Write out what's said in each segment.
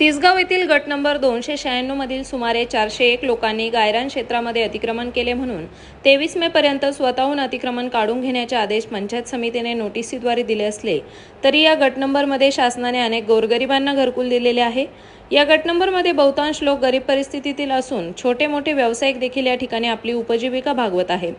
तिसगाव येथील गट नंबर दोनशे शहाण्णवमधील सुमारे चारशे एक लोकांनी गायरान क्षेत्रामध्ये अतिक्रमण केले म्हणून तेवीस मे पर्यंत स्वतःहून अतिक्रमण काढून घेण्याचे आदेश पंचायत समितीने नोटिसीद्वारे दिले असले तरी या गट नंबरमध्ये शासनाने अनेक गोरगरिबांना घरकुल दिलेले आहे. या गट नंबरमध्ये बहुतांश लोक गरीब परिस्थितीतील असून छोटे मोठे व्यावसायिक देखील या ठिकाणी आपली उपजीविका भागवत आहे.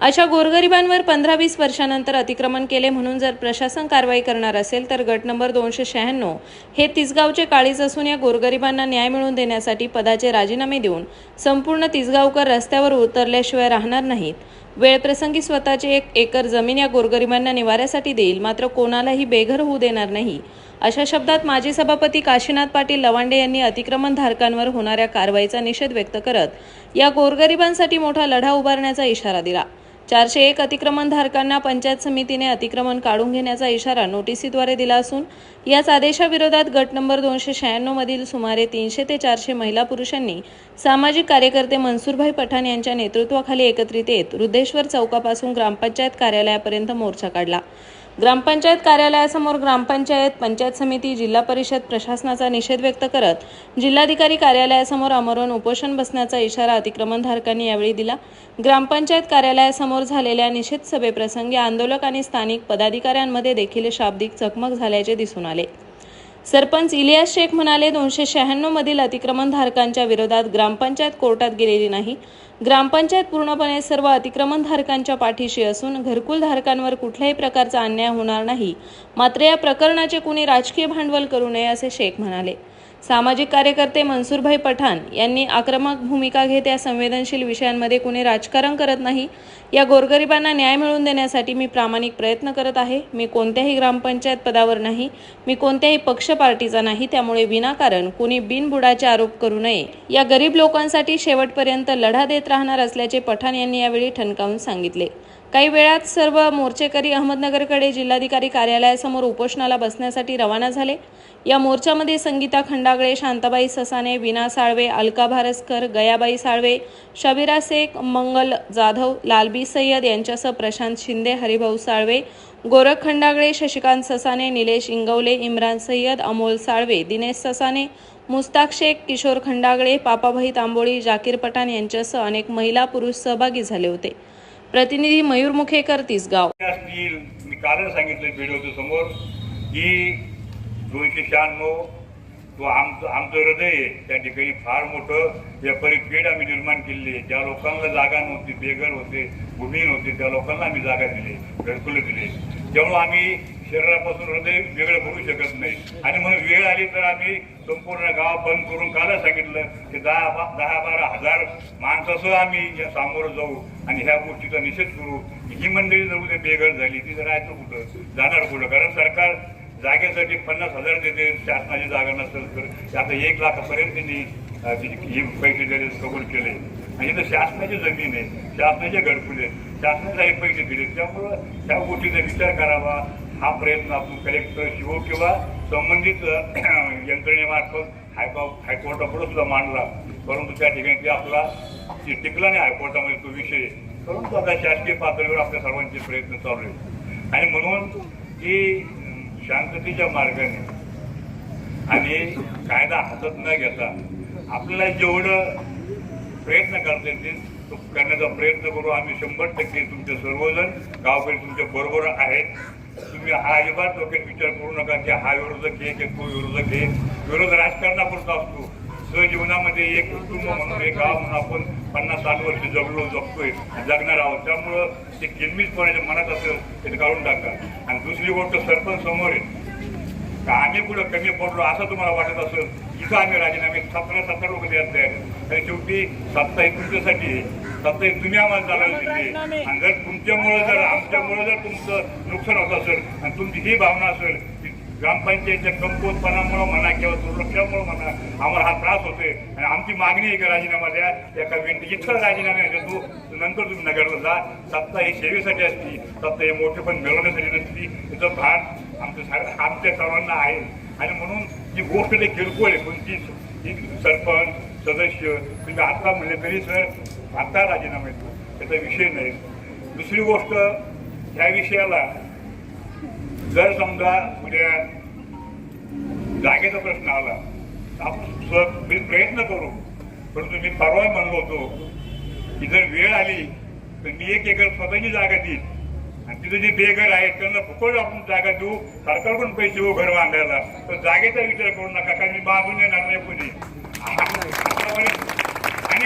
अशा गोरगरिबांवर पंधरा वीस वर्षानंतर अतिक्रमण केले म्हणून जर प्रशासन कारवाई करणार असेल तर गट नंबर दोनशे शहाण्णव हे तिसगावचे काळीज असून या गोरगरिबांना न्याय मिळवून देण्यासाठी पदाचे राजीनामे देऊन संपूर्ण तिसगावकर रस्त्यावर उतरल्याशिवाय राहणार नाहीत. वेळप्रसंगी स्वतःचे एक एकर जमीन या गोरगरिबांना निवाऱ्यासाठी देईल मात्र कोणालाही बेघर होऊ देणार नाही. अशा शब्दात माजी सभापती काशीनाथ पाटील लवांडे यांनी अतिक्रमण धारकांवर होणाऱ्या कारवाईचा निषेध व्यक्त करत या गोरगरिबांसाठी मोठा लढा उभारण्याचा इशारा दिला. चारशे एक अतिक्रमणधारकांना पंचायत समितीने अतिक्रमण काढून घेण्याचा इशारा नोटिसीद्वारे दिला असून याच आदेशाविरोधात गट नंबर दोनशे शहाण्णवमधील सुमारे तीनशे ते चारशे महिला पुरुषांनी सामाजिक कार्यकर्ते मनसूरभाई पठाण यांच्या नेतृत्वाखाली एकत्रित येत रुद्धेश्वर चौकापासून ग्रामपंचायत कार्यालयापर्यंत मोर्चा काढला. ग्रामपंचायत कार्यालयासमोर ग्रामपंचायत पंचायत समिती जिल्हा परिषद प्रशासनाचा निषेध व्यक्त करत जिल्हाधिकारी कार्यालयासमोर आमरण उपोषण बसण्याचा इशारा अतिक्रमणधारकांनी यावेळी दिला. ग्रामपंचायत कार्यालयासमोर झालेल्या निषेध सभेप्रसंगी आंदोलक आणि स्थानिक पदाधिकाऱ्यांमध्ये देखील शाब्दिक चकमक झाल्याचे दिसून आले. सरपंच इलियास शेख म्हणाले दोनशे शहाण्णवमधील अतिक्रमणधारकांच्या विरोधात ग्रामपंचायत कोर्टात गेलेली नाही. ग्रामपंचायत पूर्णपणे सर्व अतिक्रमणधारकांच्या पाठीशी असून घरकुल धारकांवर कुठल्याही प्रकारचा अन्याय होणार नाही. मात्र या प्रकरणाचे कुणी राजकीय भांडवल करू नये असे शेख म्हणाले. सामाजिक कार्यकर्ते मनसूरभाई पठाण यांनी आक्रमक भूमिका घेत या संवेदनशील विषयांमध्ये कुणी राजकारण करत नाही या गोरगरिबांना न्याय मिळवून देण्यासाठी मी प्रामाणिक प्रयत्न करत आहे. मी कोणत्याही ग्रामपंचायत पदावर नाही मी कोणत्याही पक्ष पार्टीचा नाही त्यामुळे विनाकारण कुणी बिनबुडाचे आरोप करू नये. या गरीब लोकांसाठी शेवटपर्यंत लढा देत राहणार असल्याचे पठाण यांनी यावेळी ठणकावून सांगितले. काही वेळात सर्व मोर्चेकरी अहमदनगरकडे जिल्हाधिकारी कार्यालयासमोर उपोषणाला बसण्यासाठी रवाना झाले. या मोर्चामध्ये संगीता खंडागळे शांताबाई ससाने विना साळवे अलका भारसकर गयाबाई साळवे शबिरा शेख मंगल जाधव लालबी सय्यद यांच्यासह प्रशांत शिंदे हरिभाऊ साळवे गोरख खंडागळे शशिकांत ससाने निलेश इंगवले इम्रान सय्यद अमोल साळवे दिनेश ससाने मुस्ताक शेख किशोर खंडागळे पापाभाई तांबोळी जाकीर पठाण यांच्यासह अनेक महिला पुरुष सहभागी झाले होते. प्रतिनिधी मयूर मुखेकर तिसगाव. मी कालच सांगितलं व्हिडिओच्या समोर की दोनशे शहाण्णव तो आमचं आमचं हृदय आहे. त्या ठिकाणी फार मोठं व्यापारी पेड आम्ही निर्माण केलेली आहे. ज्या लोकांना जागा नव्हती बेघर होते भूमिहीन होते त्या लोकांना आम्ही जागा दिली घरकुलं दिले. त्यामुळं आम्ही शरीरापासून हृदय वेगळं करू शकत नाही. आणि म्हणून वेळ आली तर आम्ही संपूर्ण गाव बंद करून कालच सांगितलं की दहा बा- दहा बारा हजार माणसासह आम्ही या सामोरं जाऊ आणि ह्या गोष्टीचा निषेध करू. ही मंडळी जर उद्या बेघर झाली ती जर राहायचं कुठं? जाणार कुठं? कारण सरकार जागेसाठी पन्नास हजार देते शासनाची जागा नसेल तर. आता एक लाखापर्यंत त्यांनी हे पैसे दिले कबूल केले. आणि इथं शासनाची जमीन आहे शासनाचे घरकुल आहे शासनाचे हे पैसे दिले त्यामुळं त्या गोष्टीचा विचार करावा. हा प्रयत्न आपण कलेक्टर शिव किंवा संबंधित यंत्रणेमार्फत हायको हायकोर्टापुढे सुद्धा मांडला. परंतु त्या ठिकाणी ते आपला टिकला नाही हायकोर्टामध्ये तो विषय. परंतु आता शासकीय पातळीवर आपल्या सर्वांचे प्रयत्न चालू आहेत. आणि म्हणून की शांततेच्या मार्गाने आणि कायदा हातात न घेता आपल्याला जेवढं प्रयत्न करता येतील तो करण्याचा प्रयत्न करू. आम्ही शंभर टक्के तुमचे सर्वजण गावकरी तुमच्या बरोबर आहेत. तुम्ही हा अजिबात डोक्यात विचार करू नका की हा विरोधक आहे की तो विरोधक आहे. विरोध राजकारणापुरता असतो. सहजीवनामध्ये एक कुटुंब म्हणून एक गाव म्हणून आपण पन्नास साठ वर्ष जगलो जगतोय जगणार आहोत. त्यामुळं ते किलमीचपणाच्या मनात असेल ते काढून टाका. आणि दुसरी गोष्ट सरपंच समोर आहे. आम्ही कुठं कमी पडलो असं तुम्हाला वाटत असेल? इथं आम्ही राजीनामे सतरा सतरा लोक द्यायला तयार आहेत. आणि शेवटी सत्ता ही तुमच्यासाठी आहे. ही तुम्ही आम्हाला चालायला दिली आहे. आणि जर तुमच्यामुळं जर आमच्यामुळं जर तुमचं नुकसान होत असेल आणि तुमची ही भावना असेल की ग्रामपंचायतच्या कमकुवतपणामुळं म्हणा किंवा दुर्लक्षामुळं म्हणा आम्हाला हा त्रास होतोय. आणि आमची मागणी आहे का राजीनामा द्या? एका विनंती इथं राजीनामा देतो नंतर तुम्ही नगरला जा. सत्ता ही सेवेसाठी असती. सत्ता ही मोठेपण मिळवण्यासाठी नसती. तिचं भान आमचं सार- आमच्या सर्वांना आहे. आणि म्हणून ही गोष्ट ते किरकोळ आहे कोणती सरपंच सदस्य तुम्ही आता म्हणले तरी सर आता राजीनामा येतो त्याचा विषय नाही. दुसरी गोष्ट ह्या विषयाला जर समजा उद्या जागेचा प्रश्न आला आपण मी प्रयत्न करू परंतु मी परवा म्हणलो होतो की जर वेळ आली तर मी एक एकर स्वतःची जागा देईन. आणि तिथे जे बेघर आहेत त्यांना फुकट आपण जागा देऊ सरकारकडून पैसे देऊ घर बांधायला तर जागेचा विचार करू नका कारण मी बांधून येणार नाही कोणी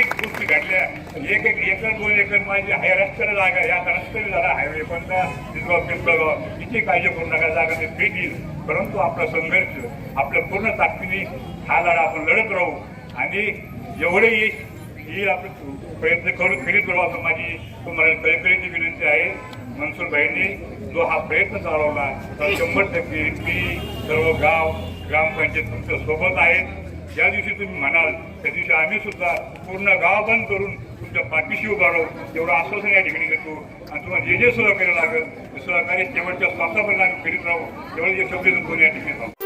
अनेक गोष्टी घडल्या. एक एक एकर दोन एकर माझी हाय रस्त्याला जागा या आता रस्त्याला झाला हायवे कोणता तिथगाव पिंपळगाव इथे काळजी करू नका जागा ते भेटील परंतु आपला संघर्ष आपल्या पूर्ण ताकदीने हा लढा आपण लढत राहू. आणि एवढे ही आपण प्रयत्न करून करीत राहू. असं माझी तुम्हाला कळकळीची विनंती आहे मनसूर भाईंनी जो हा प्रयत्न चालवला तर शंभर टक्के मी सर्व गाव ग्रामपंचायत तुमच्यासोबत आहेत. ज्या दिवशी तुम्ही म्हणाल त्या दिवशी आम्ही सुद्धा पूर्ण गाव बंद करून तुमच्या पाठीशी उभा राहू. एवढं आश्वासन या ठिकाणी देतो. आणि तुम्हाला जे जे सहकार्य लागेल ते सहकार्य शेवटच्या श्वासापर्यंत आम्ही करीत राहू. एवढे जे शब्द दोन या ठिकाणी राहू.